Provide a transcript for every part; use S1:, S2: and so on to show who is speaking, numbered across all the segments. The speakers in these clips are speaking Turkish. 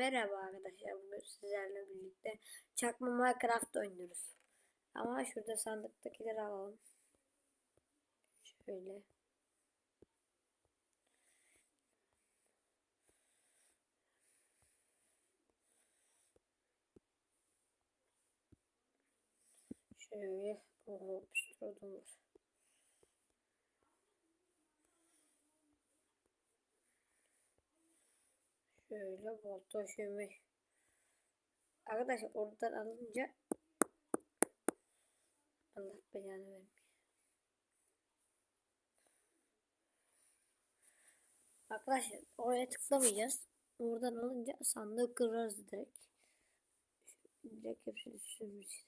S1: Merhaba arkadaşlar. Bugün sizlerle birlikte çakma Minecraft oynuyoruz. Ama şurada sandıktakileri alalım. Şöyle. Şöyle. Oho bir var. Şöyle volta şöyle. Arkadaşlar oradan alınca Allah belanı vermiyor. Arkadaşlar oraya tıklamayacağız. Oradan alınca sandığı kırarız direkt. Şu- Direkt hepsini sürmüş.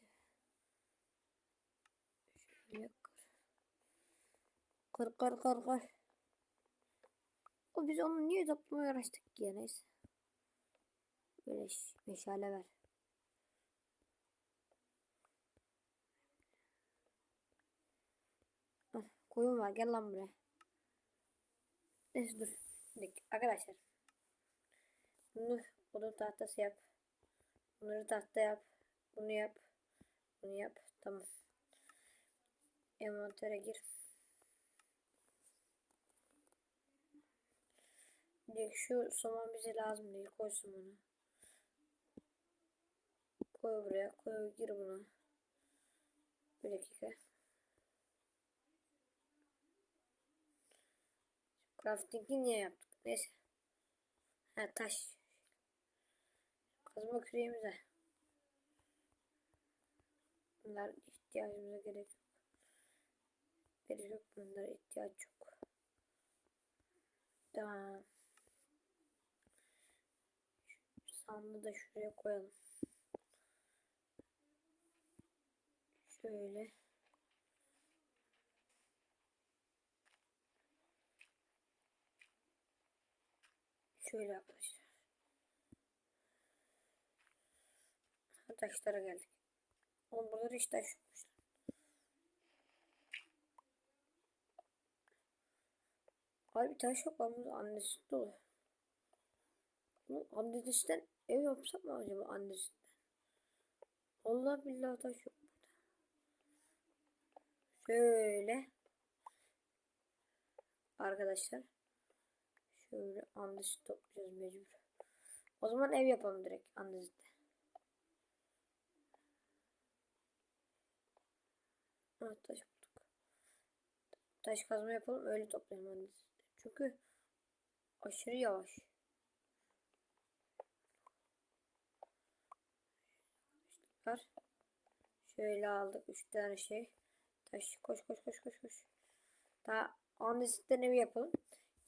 S1: Şöyle kır. Kır kır kır kır. O biz onu niye toplamaya uğraştık ki ya neyse. Böyle meşale ver. Ah, koyun var gel lan buraya. Neyse dur. Arkadaşlar. Bunu odun tahtası yap. Bunları tahta yap. Bunu yap. Bunu yap. Tamam. Envantere gir. Dik şu somon bize lazım değil. Koy somonu. Koy buraya. Koy gir buna. Bir dakika. Crafting'i niye yaptık? Neyse. Ha taş. Kazma küreğimize. Bunlar ihtiyacımıza gerek yok. Gerek yok bunlara ihtiyaç yok. Tamam. Sandığı da şuraya koyalım. Şöyle. Şöyle arkadaşlar. Taşlara geldik. Oğlum burada hiç taş yokmuş. Harbi taş yok lan burada annesi dolu. Bunu annesinden ev yapsak mı acaba annesinden? Allah billahi taş yok. Şöyle. Arkadaşlar. Şöyle andesi toplayacağız mecbur. O zaman ev yapalım direkt andeside. Evet taş bulduk. Taş kazma yapalım öyle toplayalım andeside. Çünkü aşırı yavaş. Şöyle aldık üç tane şey. Taş koş koş koş koş koş. Daha andesitten evi yapalım.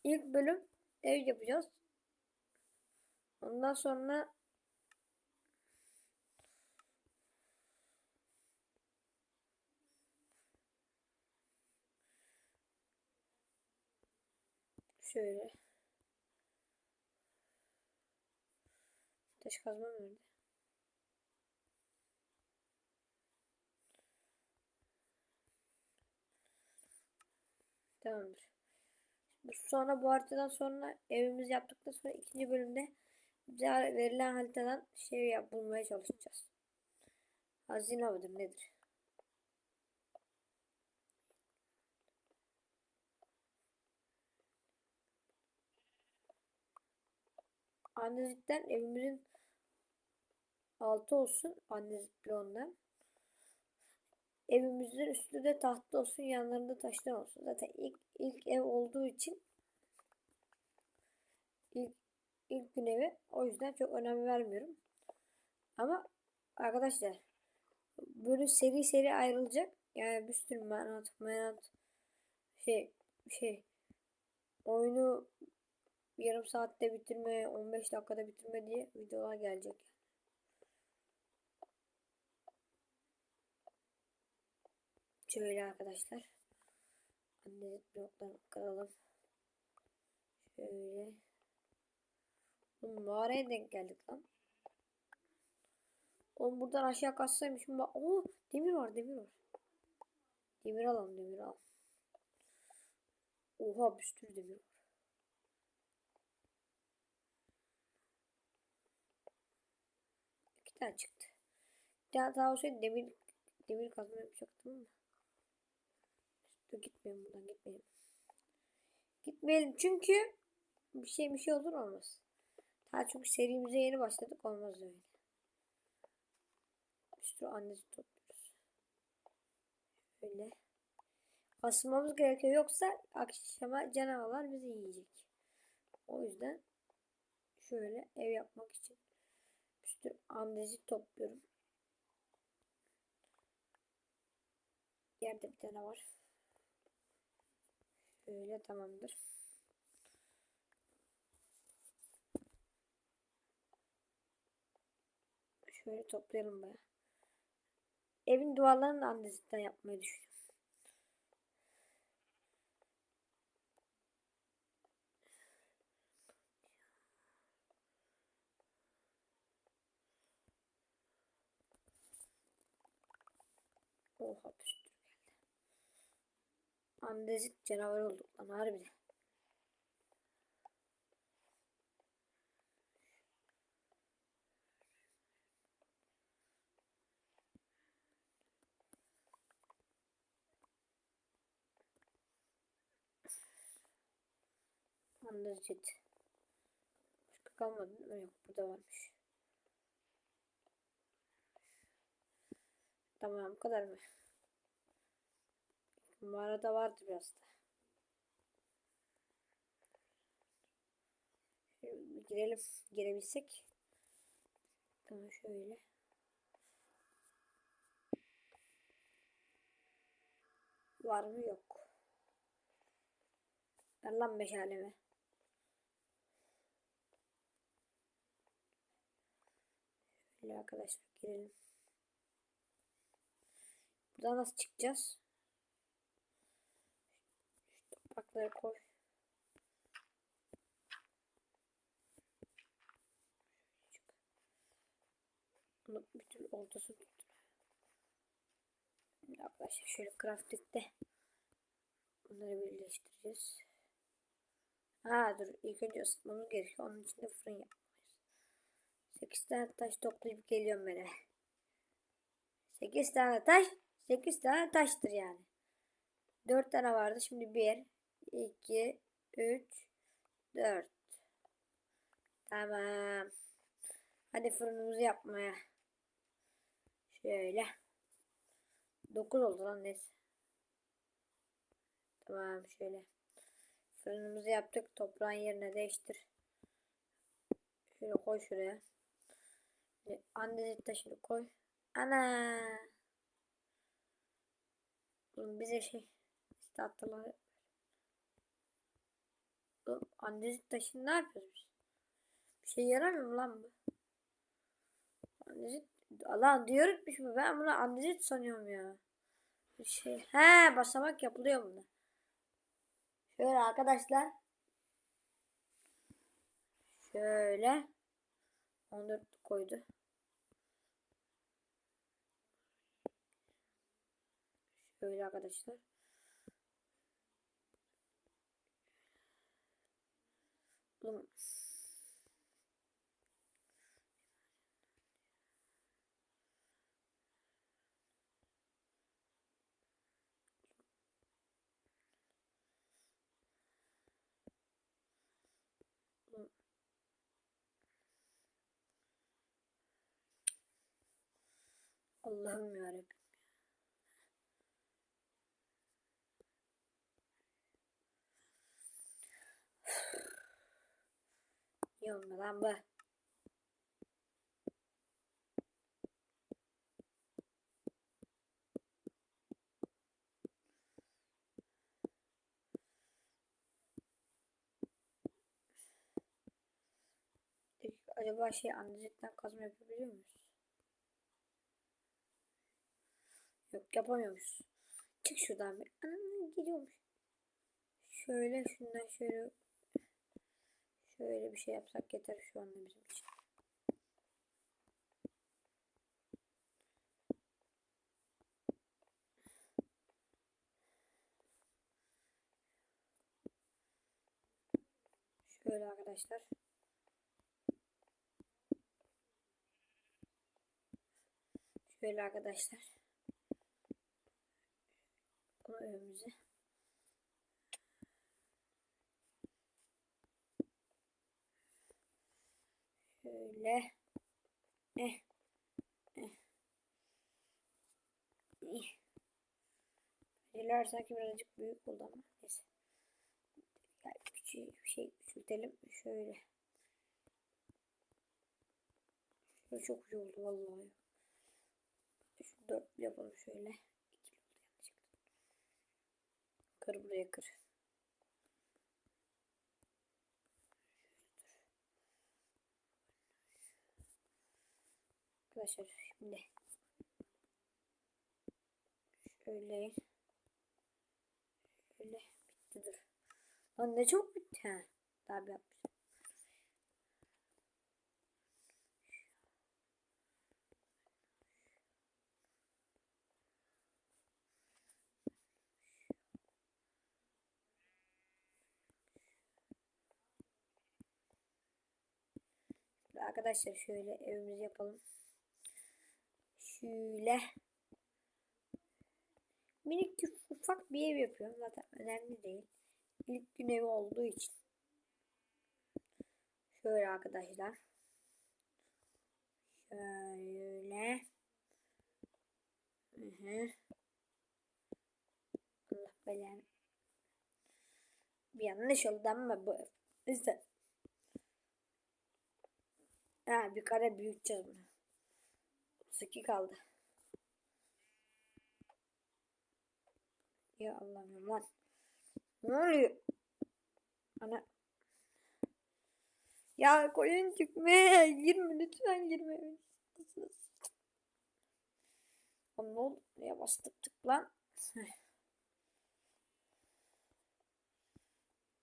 S1: İlk bölüm ev yapacağız. Ondan sonra şöyle taş kazma nerede? Tamamdır. Sonra bu haritadan sonra evimizi yaptıktan sonra ikinci bölümde bize verilen haritadan şey yap bulmaya çalışacağız. Hazine mıdır nedir? Andezit'ten evimizin altı olsun. Andezit'li ondan. Evimizin üstü de tahta olsun, yanlarında taşlar olsun. Zaten ilk ilk ev olduğu için ilk ilk gün evi o yüzden çok önem vermiyorum. Ama arkadaşlar böyle seri seri ayrılacak. Yani bir sürü manat, manat şey şey oyunu yarım saatte bitirme, 15 dakikada bitirme diye videolar gelecek. Şöyle arkadaşlar. Anne bloktan kıralım. Şöyle. Bu mağaraya denk geldik lan. Oğlum buradan aşağı kaçsaymışım. Oo, demir var demir var. Demir alalım demir al. Oha bir sürü demir var. tane çıktı. Bir tane daha olsaydı demir demir kazma yapacaktım ama. Dur gitmeyelim buradan gitmeyelim. Gitmeyelim çünkü bir şey bir şey olur olmaz. Daha çünkü serimize yeni başladık olmaz öyle. İşte annesi topluyoruz. Böyle. Asılmamız gerekiyor yoksa akşama canavarlar bizi yiyecek. O yüzden şöyle ev yapmak için bir sürü andezit topluyorum. Yerde bir tane var. Şöyle tamamdır. Şöyle toplayalım baya. Evin duvarlarını da andezitten yapmayı düşünüyorum. Oha. Andezit canavar olduk lan harbiden. Andezit. Başka kalmadı? Yok burada varmış. Tamam kadar mı? Mağarada vardı biraz da. Bir girelim. Girebilsek. Tamam şöyle. Var mı yok. Ver lan meşalemi. Şöyle arkadaşlar girelim. Buradan nasıl çıkacağız? Toprakları koy. Bunu bir türlü oltası. Şimdi arkadaşlar şöyle crafting'de bunları birleştireceğiz. Ha dur ilk önce ısıtmamız gerekiyor. Onun için de fırın yapmalıyız. 8 tane taş toplayıp geliyorum ben eve. 8 tane taş 8 tane taştır yani. 4 tane vardı. Şimdi 1 2 3 4 Tamam. Hadi fırınımızı yapmaya. Şöyle. 9 oldu lan neyse. Tamam şöyle. Fırınımızı yaptık. Toprağın yerine değiştir. Şöyle koy şuraya. Andezit taşını koy. Ana. Oğlum bize şey statları Andezit taşını ne yapıyoruz biz? Bir şey yaramıyor mu lan bu? Andezit Lan diyormuş mu? Ben bunu andezit sanıyorum ya. Bir şey. He basamak yapılıyor bunda. Şöyle arkadaşlar. Şöyle. 14 koydu. Şöyle arkadaşlar. Oğlum. Allah'ım yarabbim. Yok lan bu. Acaba şey andezitten kazma yapabiliyor muyuz? Yok yapamıyormuş. Çık şuradan bir. Anam gidiyormuş. Şöyle şundan şöyle şöyle bir şey yapsak yeter şu anda bizim için. Şöyle arkadaşlar. Şöyle arkadaşlar. Bunu önümüze. Şöyle. Eh. Eh. Eh. Şeyler sanki birazcık büyük oldu ama neyse. Yani küçük bir şey küçültelim. Şöyle. Şöyle çok iyi oldu vallahi. Şu dört yapalım şöyle. İkili oldu yanlışlıkla. Kır buraya kır. Arkadaşlar şimdi şöyle şöyle bitti dur. Lan ne çok bitti ha. Daha bir yapmışım. Arkadaşlar şöyle evimizi yapalım. Şöyle. Minik ufak bir ev yapıyorum. Zaten önemli değil. İlk gün evi olduğu için. Şöyle arkadaşlar. Şöyle. Hı hı. Allah belanı. Bir yanlış oldu ama bu. Neyse. Ha bir kare büyüteceğiz bunu. 32 kaldı. Ya Allah'ım lan. Ne oluyor? Ana. Ya koyun çıkma. Girme lütfen girme. Lan ne oldu? Neye bastık tık lan?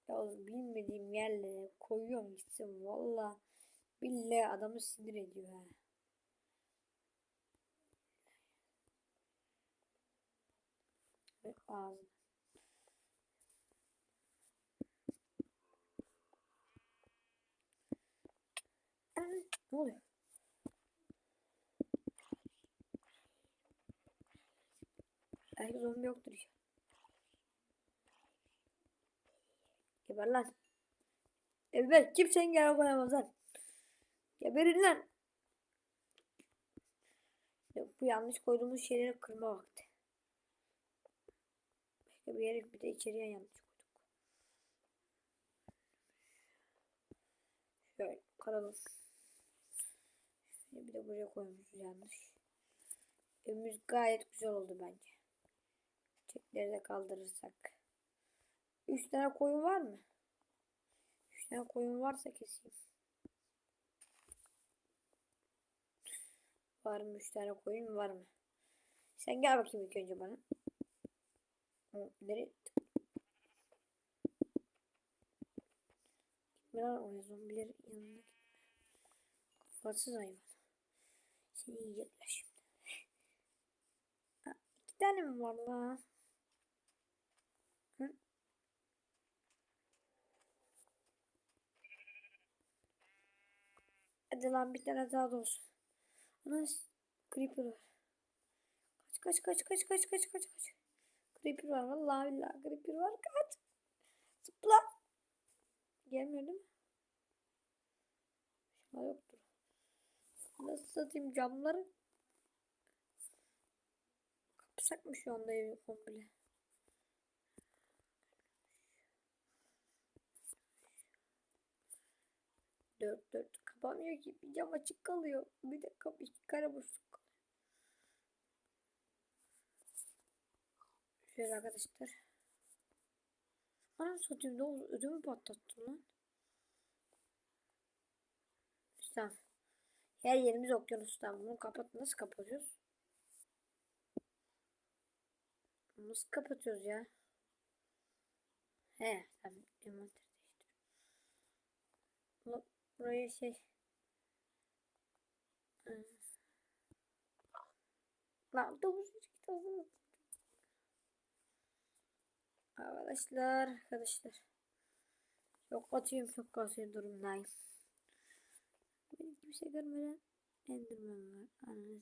S1: ya bilmediğim yerlere koyuyorum gitsin valla. Billahi adamı sinir ediyor ha. Ve ağzına. Aa, ne oluyor? Belki zombi yoktur ya. Geber lan. Evet kimse engel koyamaz lan. Geberin lan. Bu yanlış koyduğumuz şeyleri kırma vakti. Başka bir yere bir de içeriye yanlış koyduk. Şöyle karalım. Bir de buraya koymuşuz yanlış. Evimiz gayet güzel oldu bence. Çekleri de kaldırırsak. 3 tane koyun var mı? 3 tane koyun varsa keseyim. Var mı? 3 tane koyun var mı? Sen gel bakayım ilk önce bana. Nereye? Gitme lan oraya zombilerin yanına gitme. Kafasız hayvan. Seni yiyecekler şimdi. Ha, iki tane mi var lan? Hı? Hadi lan bir tane daha da olsun. Ana creeper var. Kaç kaç kaç kaç kaç kaç kaç kaç. Creeper var vallahi billahi creeper var kaç. Zıpla. Gelmiyor değil mi? Şuna yoktur. Nasıl satayım camları? Kapısak mı şu anda evi komple? Dört dört kapanmıyor ki. Bir cam açık kalıyor. Bir de kapı iki kare boşluk Şöyle arkadaşlar. Anam satayım ne oldu? Ödümü patlattım lan. Tamam. Her yerimiz okyanustan. Bunu kapat. Nasıl kapatıyoruz? Nasıl kapatıyoruz ya? He. Tamam. Envanter değiştir. Buraya şey. Lan domuz git ağzına. Arkadaşlar, arkadaşlar. Çok batıyım, çok kasıyor durumdayım. Beni kimse görmeden Enderman var. Ananı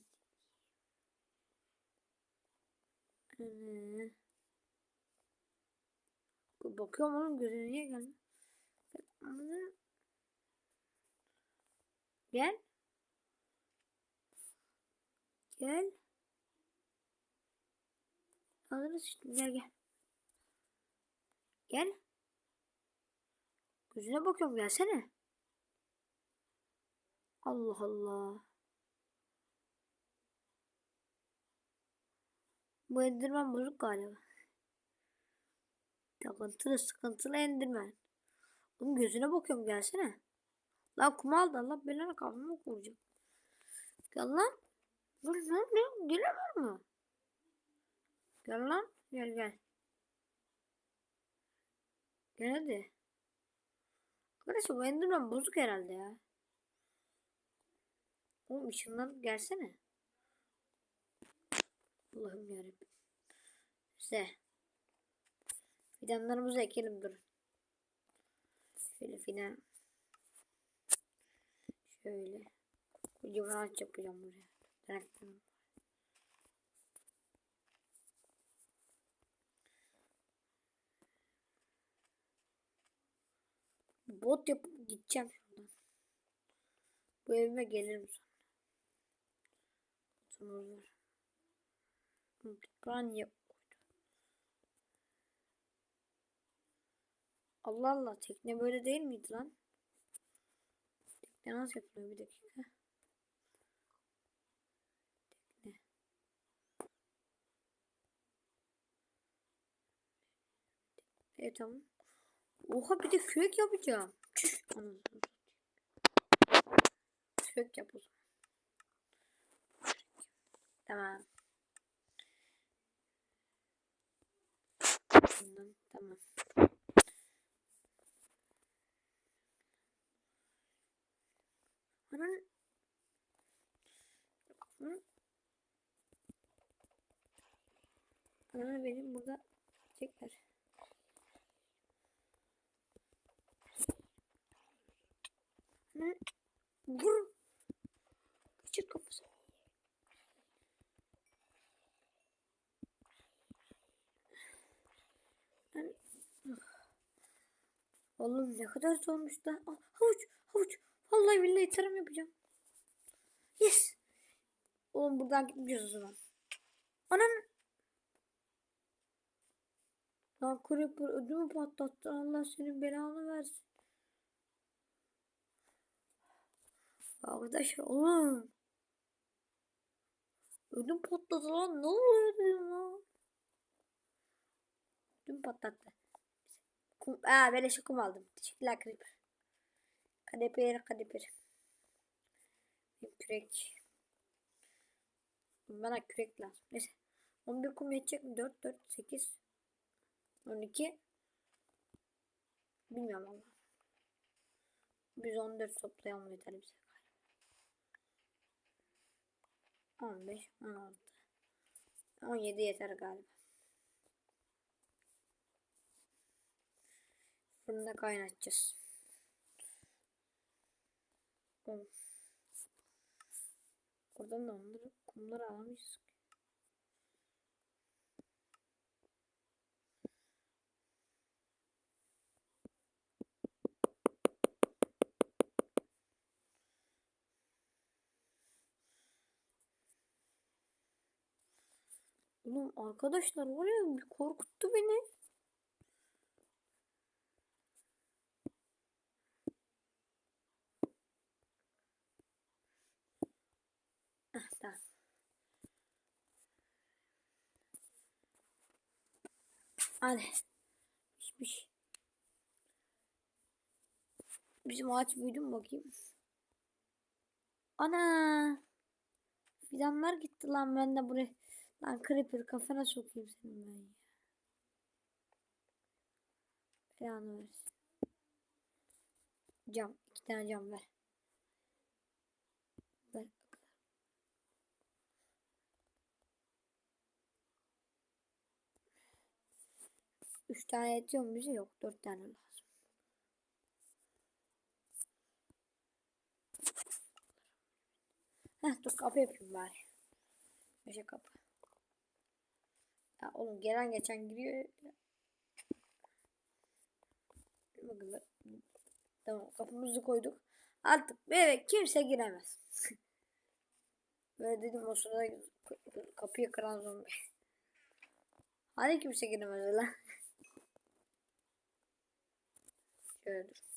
S1: Şöyle. Bakıyorum oğlum gözüne niye geldi? Gel. Gel. Ağzını sıçtım. Gel gel. Gel. Gözüne bakıyorum gelsene. Allah Allah. Bu endirmen bozuk galiba. Takıntılı sıkıntılı endirmen. Oğlum gözüne bakıyorum gelsene. Lan kum aldı Allah belanı kafamı vuracağım. Gel lan. Dur lan ne? Gelemez mi? Gel lan. Gel gel. Hadi. Arkadaşlar bu enderman bozuk herhalde ya. Oğlum ışınlanıp gelsene. Allah'ım yarabbim. İşte. Fidanlarımızı ekelim dur. Şöyle fidan. Şöyle. Kocaman ağaç yapacağım buraya. Traktörüm. Bot yapıp gideceğim şuradan. Bu evime gelirim sonra. Botumuz var. Toprağı niye koydu? Allah Allah tekne böyle değil miydi lan? Tekne nasıl yapılıyor bir dakika. Evet tamam. Oha bir de kürek yapacağım. Kürek yap o. Tamam. Tamam. Anan. Hı? Ana benim burada çekler. Hı? Vur. Kaçır kafası. Ben... Oğlum ne kadar zormuş da. Havuç, havuç. Vallahi billahi tarım yapacağım. Yes. Oğlum buradan gitmeyeceğiz o zaman. Anan. Lan creeper ödümü patlattı. Allah senin belanı versin. Arkadaşlar oğlum. Ödüm patladı lan. Ne oluyor dedim lan. Ödüm patlattı. Kum, aa böyle şu kum aldım. Teşekkürler Creeper. Kaneper. Bir kürek. Bana kürek lazım. Neyse. 11 kum yetecek mi? 4, 4, 8, 12. Bilmiyorum ama. Biz 14 toplayalım yeter bize. 15, 16. 17 yeter galiba. Fırında kaynatacağız. Oradan da onları kumları alamayız. Oğlum arkadaşlar var ya bir korkuttu beni. Ah, tamam. Hadi. Pişmiş. Bizim ağaç büyüdü mü bakayım. Ana. Fidanlar gitti lan ben de buraya. Lan creeper kafana sokayım senin ben ya. Belanı versin. Cam. iki tane cam ver. Ver. Üç tane yetiyor mu bize? Yok. Dört tane lazım. Heh dur kapı yapayım bari. Beşe kapı. Ya oğlum gelen geçen giriyor. Bakalım. Tamam kapımızı koyduk. Artık eve kimse giremez. Böyle dedim o sırada kapıyı kıran zombi. Hani kimse giremez lan. Şöyle dur.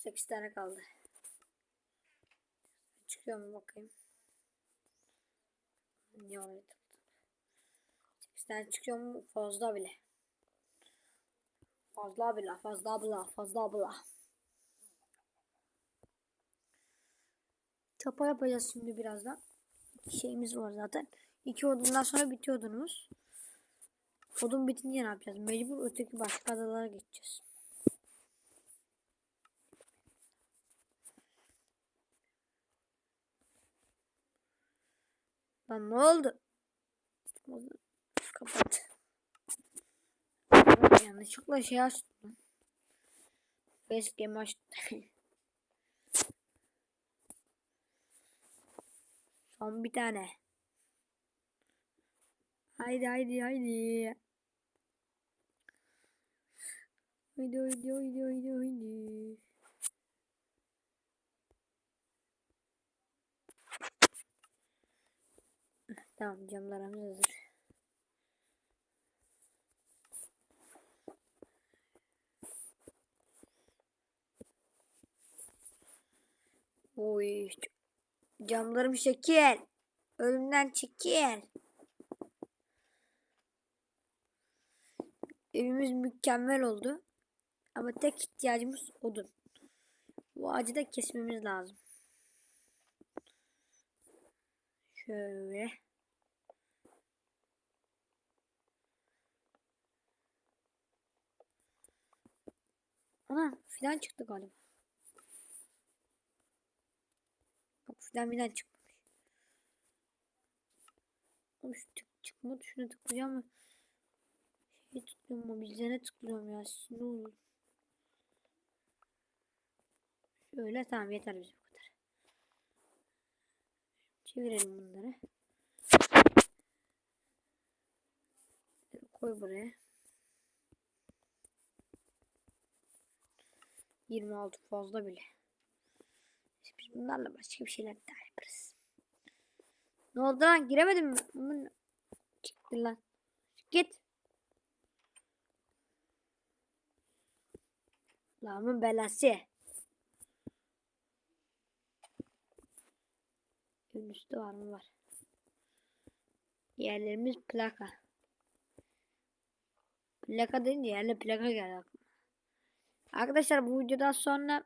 S1: Sekiz tane kaldı. Çıkıyor mu bakayım. Niye tuttu? Sekiz tane çıkıyor mu? Fazla bile. Fazla bile, fazla bile, fazla bile. Çapa yapacağız şimdi birazdan. Şeyimiz var zaten. İki odundan sonra bitiyor odunumuz. Odun bitince ne yapacağız? Mecbur öteki başka adalara geçeceğiz. Lan ne oldu? Kapat. Yanlışlıkla şey açtım. Facecam açtım. Son bir tane. Haydi haydi haydi. Haydi haydi haydi haydi haydi. Tamam camlarımız hazır. Oy. Camlarım şekil. Önümden çekil. Evimiz mükemmel oldu. Ama tek ihtiyacımız odun. Bu ağacı da kesmemiz lazım. Şöyle. Ana fidan çıktı galiba. Yok fidan çıkmamış. Oğlum şu tık çıkma tuşuna tıklayacağım mı? Şey tıklıyorum mobilizene tıklıyorum ya. Ne olur. Şöyle tamam yeter bize bu kadar. Çevirelim bunları. Koy buraya. 26 fazla bile. Biz bunlarla başka bir şeyler daha yaparız. Ne oldu lan? Giremedim mi? Aman. Çıktı lan. Git. Lamın belası. Evin üstü var mı var. Yerlerimiz plaka. Plaka deyince yerle plaka geldi. Arkadaşlar bu videodan sonra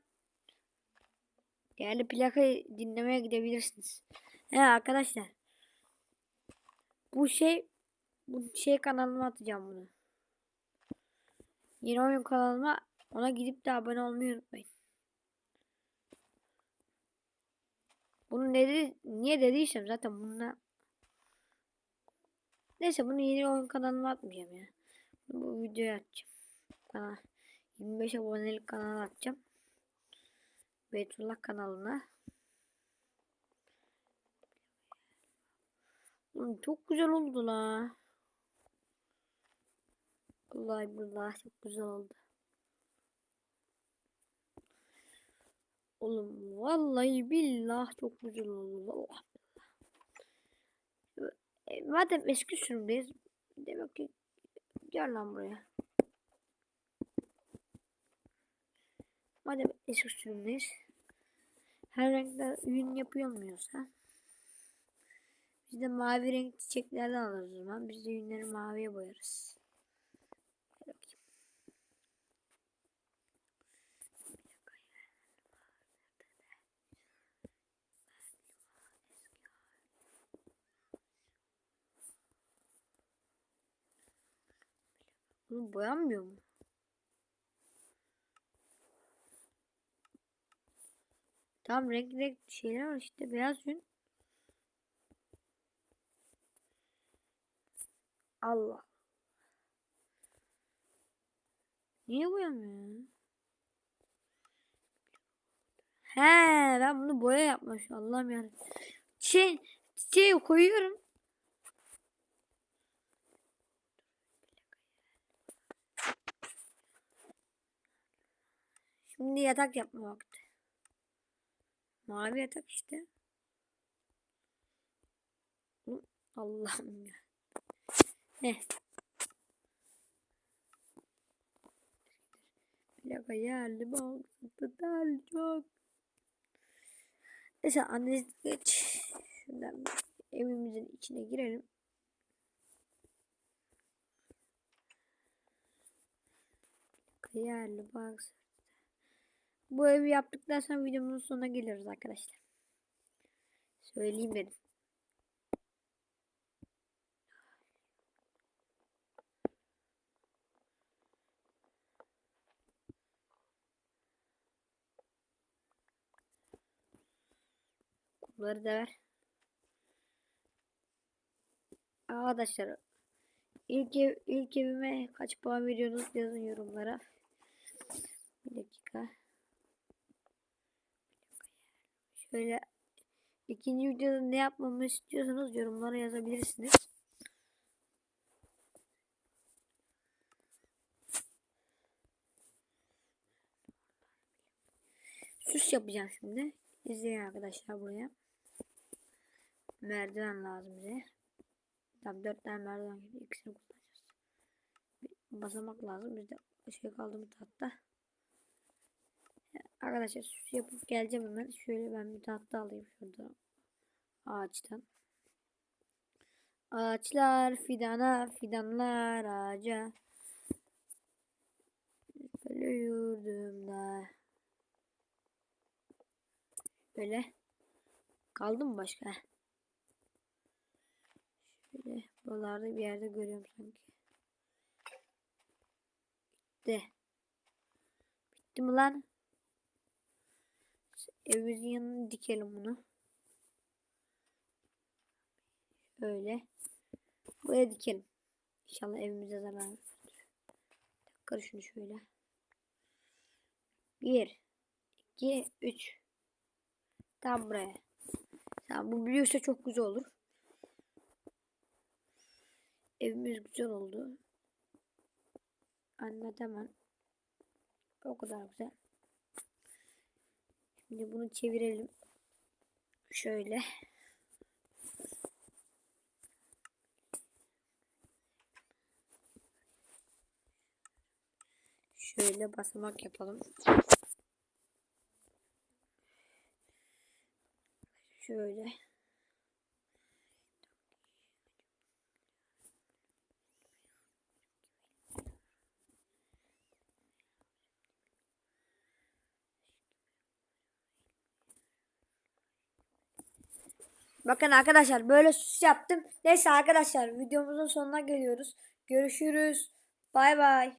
S1: değerli plakayı dinlemeye gidebilirsiniz. He arkadaşlar. Bu şey bu şey kanalıma atacağım bunu. Yeni oyun kanalıma ona gidip de abone olmayı unutmayın. Bunu dedi, niye dediysem zaten bununla Neyse bunu yeni oyun kanalıma atmayacağım ya. Bu videoyu atacağım. Kanal. 25 abonelik kanal atacağım. Beytullah kanalına. Çok güzel oldu la. Vallahi billahi çok güzel oldu. Oğlum vallahi billah çok güzel oldu. Vallahi E, madem eski sürümdeyiz. Demek ki gel lan buraya. Madem eski sürümdeyiz. Her renkte ürün yapıyor muyuz ha? Biz de mavi renk çiçeklerden alırız o zaman. Biz de ürünleri maviye boyarız. Bunu boyanmıyor mu? Tam renk renk şeyler var işte beyaz yün. Allah. Niye boyamıyor ya? He ben bunu boya yapmış. Allah'ım ya. Şey, şey koyuyorum. Şimdi yatak yapma vakti. Mavi yatak işte. Hı, Allah'ım ya. Heh. Plaka yerli bal. Tutal çok. Neyse anne geç. Şuradan evimizin içine girelim. Yerli bal. Bu evi yaptıktan sonra videomuzun sonuna geliyoruz arkadaşlar. Söyleyeyim dedim. Bunları da ver. Arkadaşlar ilk ev, ilk evime kaç puan veriyorsunuz yazın yorumlara. Bir dakika. Şöyle ikinci videoda ne yapmamı istiyorsanız yorumlara yazabilirsiniz. Süs yapacağım şimdi. İzleyin arkadaşlar buraya. Merdiven lazım bize. Tam dört tane merdiven gibi ikisini kullanacağız. Bir basamak lazım. Bizde şey kaldı mı tahta. Arkadaşlar süs yapıp geleceğim hemen. Şöyle ben bir tahta alayım şurada. Ağaçtan. Ağaçlar fidana, fidanlar ağaca. Böyle yurdumda. Böyle. Kaldı mı başka? Şöyle buralarda bir yerde görüyorum sanki. Bitti. Bitti mi lan? Evimizin yanına dikelim bunu. Şöyle. Buraya dikelim. İnşallah evimize zarar vermez. Şunu şöyle. Bir, iki, üç. Tam buraya. Tamam bu büyürse çok güzel olur. Evimiz güzel oldu. Hemen. O kadar güzel. Şimdi bunu çevirelim. Şöyle. Şöyle basamak yapalım. Şöyle. Bakın arkadaşlar böyle süs yaptım. Neyse arkadaşlar videomuzun sonuna geliyoruz. Görüşürüz. Bay bay.